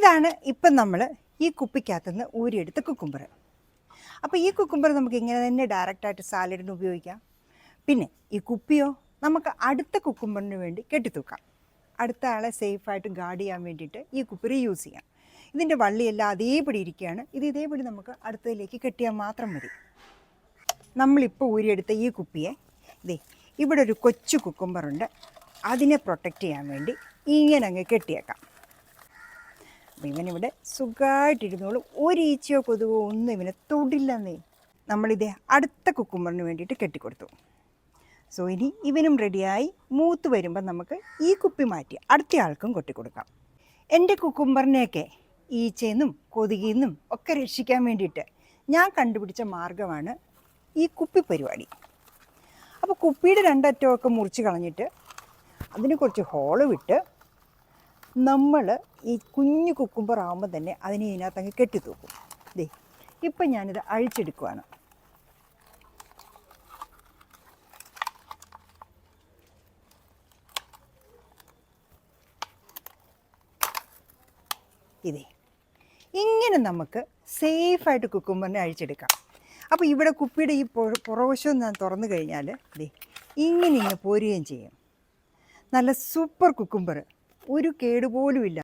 ഇതാണ് ഇപ്പം നമ്മൾ ഈ കുപ്പിക്കകത്തുനിന്ന് ഊരിയെടുത്ത കുക്കുംബർ അപ്പോൾ ഈ കുക്കുംബർ നമുക്ക് ഇങ്ങനെ തന്നെ ഡയറക്റ്റായിട്ട് സാലഡിന് ഉപയോഗിക്കാം. പിന്നെ ഈ കുപ്പിയോ നമുക്ക് അടുത്ത കുക്കുംബറിന് വേണ്ടി കെട്ടിത്തൂക്കാം. അടുത്ത ആളെ സേഫായിട്ട് ഗാർഡ് ചെയ്യാൻ വേണ്ടിയിട്ട് ഈ കുപ്പി റീയൂസ് ചെയ്യാം. ഇതിന്റെ വള്ളിയെല്ലാം അതേപടി ഇരിക്കുകയാണ്. ഇത് ഇതേപടി നമുക്ക് അടുത്തതിലേക്ക് കെട്ടിയാൽ മാത്രം മതി. നമ്മളിപ്പോൾ ഊരിയെടുത്ത ഈ കുപ്പിയെ ഇതേ ഇവിടെ ഒരു കൊച്ചു കുക്കുംബറുണ്ട്. അതിനെ പ്രൊട്ടക്റ്റ് ചെയ്യാൻ വേണ്ടി ഇങ്ങനെ അങ്ങ് കെട്ടിയേക്കാം. അപ്പം ഇവനിവിടെ സുഖമായിട്ടിരുന്നോളും ഒരു ഈച്ചയോ കൊതുവോ ഒന്നും ഇവനെ തൊടില്ലെന്നേ. നമ്മളിതേ അടുത്ത കുക്കുമ്പറിന് വേണ്ടിയിട്ട് കെട്ടിക്കൊടുത്തു. സോ ഇനി ഇവനും റെഡിയായി മൂത്ത് വരുമ്പോൾ നമുക്ക് ഈ കുപ്പി മാറ്റി അടുത്ത ആൾക്കും കൊട്ടിക്കൊടുക്കാം. എന്റെ കുക്കുമ്പറിനെയൊക്കെ ഈച്ചയെന്നും കൊതുകിന്നും ഒക്കെ രക്ഷിക്കാൻ വേണ്ടിയിട്ട് ഞാൻ കണ്ടുപിടിച്ച മാർഗമാണ് ഈ കുപ്പി പരിപാടി. അപ്പോൾ കുപ്പിയുടെ രണ്ടറ്റമൊക്കെ മുറിച്ച് കളഞ്ഞിട്ട് അതിന് കുറച്ച് ഹോൾ വിട്ട് നമ്മൾ ഈ കുഞ്ഞു കുക്കുമ്പറാകുമ്പോൾ തന്നെ അതിനെ ഇതിനകത്തങ്ങ് കെട്ടി കെട്ടിത്തൂക്കും. ദേ ഇപ്പം ഞാനിത് അഴിച്ചെടുക്കുവാണ്. ഇതേ ഇങ്ങനെ നമുക്ക് സേഫായിട്ട് കുക്കുമ്പറിനെ അഴിച്ചെടുക്കാം. അപ്പോൾ ഇവിടെ കുപ്പിയുടെ ഈ പുറവശം ഞാൻ തുറന്നു കഴിഞ്ഞാൽ ദേ ഇങ്ങനെ ഇങ്ങനെ പോരുകയും ചെയ്യും. നല്ല സൂപ്പർ കുക്കുംബർ ഒരു കേടുപോലും ഇല്ല